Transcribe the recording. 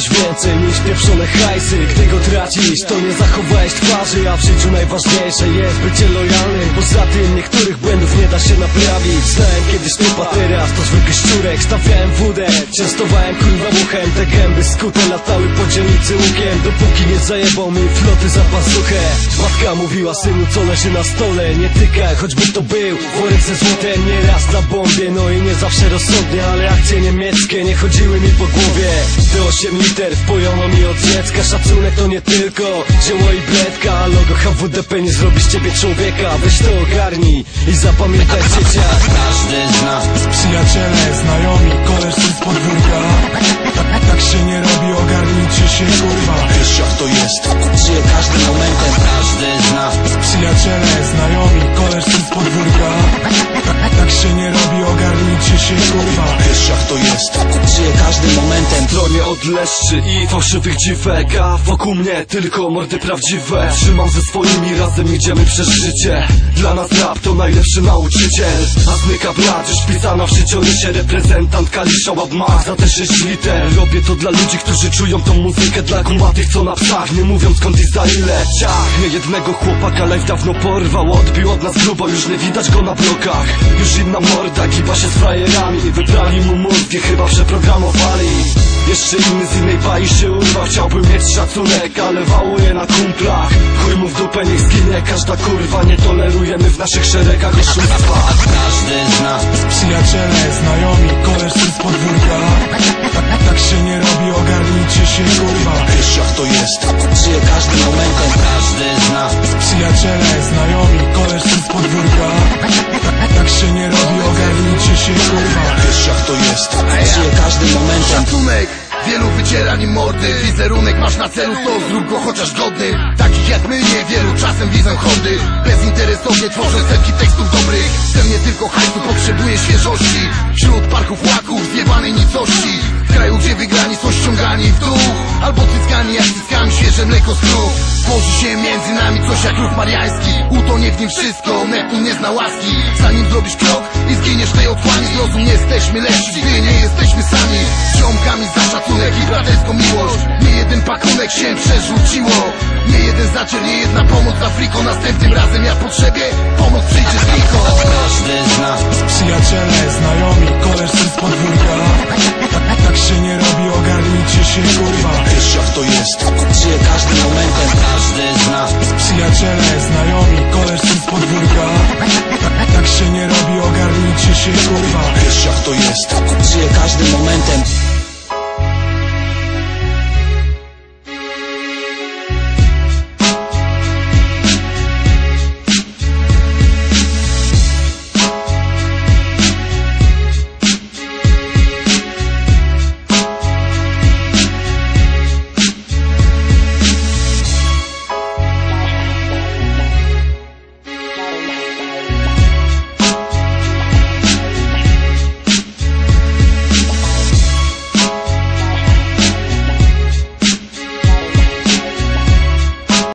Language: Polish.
więcej niż pieprzone hajsy. Gdy go tracisz, to nie zachowałeś twarzy A w życiu najważniejsze jest bycie lojalnym Poza tym niektórych błędów nie da się naprawić. Znałem kiedyś typa, teraz to zwykły szczurek. Stawiałem wódę, częstowałem kurwa muchem. Te gęby skute latały po dzielnicy łukiem Dopóki nie zajebał mi floty za pazuchę Matka mówiła synu co leży na stole Nie tykaj, choćby to był worek ze złotem Nieraz na bombie, no i nie zawsze rozsądnie Ale akcje niemieckie nie chodziły mi po głowie. Te 8 liter wpojono mi od dziecka Szacunek to nie tylko dzieło i bledka logo HWDP nie zrobi z ciebie człowieka. Weź to ogarnij i zapamiętaj dzieciak Każdy z nas Przyjaciele, znajomi, koleżcy z podwórka. Tak się nie robi, ogarnijcie się kurwa Wiesz jak to jest? Żyję każdym momentem Każdy z nas Przyjaciele, znajomi, koleżcy z podwórka. Tak się nie robi, ogarnijcie się kurwa. Wiesz jak to jest każdym momentem Tronie od leszczy i fałszywych dziwek A wokół mnie tylko mordy prawdziwe. Trzymam ze swoimi, razem idziemy przez życie. Dla nas rap to najlepszy nauczyciel. A zmyka brat, już pisana w życiorysie Reprezentant Kalisza Łabma za te 6 liter. Robię to dla ludzi, którzy czują tą muzykę Dla kumatych, co na psach, nie mówiąc skąd i za ile Ciach, jednego chłopaka life dawno porwał Odbił od nas grubo, już nie widać go na blokach. Już inna morda, kiwa się z frajerami Wybrali mu mózgi, chyba przeprogramowali jeszcze inny z innej bai się urwał Chciałbym mieć szacunek, ale wałuje na kumplach. Chuj mu w dupę, niech zginie. Każda kurwa Nie tolerujemy w naszych szeregach. Oszustwa Każdy z nas. Przyjaciele, znajomi, koleżcy z podwórka. Tak się nie robi, ogarnijcie się kurwa. Wiesz jak to jest. Żyję każdym momentem. Każdy z nas. Przyjaciele, znajomi, koleżcy z podwórka. Tak się nie robi, ogarnijcie się kurwa. Wiesz jak to jest Wielu wyciera nim mordy. Wizerunek masz na celu, to zrób go chociaż godny. Takich jak my niewielu czasem widzę hordy. Bezinteresownie tworzę setki tekstów dobrych. Chcę nie tylko hajsu, potrzebuję świeżości. Wśród parków łaków, zjebanej nicości. W kraju gdzie wygrani są ściągani w dół. Albo cyskani jak cyskami świeże mleko z Tworzy się między nami coś jak ruch mariański. Utonie w nim wszystko, Neptun nie zna łaski. Zanim zrobisz krok i zginiesz tej otchłani Zrozum, nie jesteśmy lepsi, gdy nie jesteśmy sami się przerzuciło. Nie jeden zacier, nie jedna pomoc za friko Następnym razem ja potrzebie pomoc przyjdzie z Niko Każdy z nas Przyjaciele, znajomi, koleżcy z podwórka. Tak się nie robi, ogarnijcie się kurwa. Wiesz jak to jest. Żyję każdym momentem. Każdy z nas Przyjaciele, znajomi, koleżcy z podwórka. Tak się nie robi, ogarnijcie się kurwa. Wiesz jak to jest. Żyję każdym momentem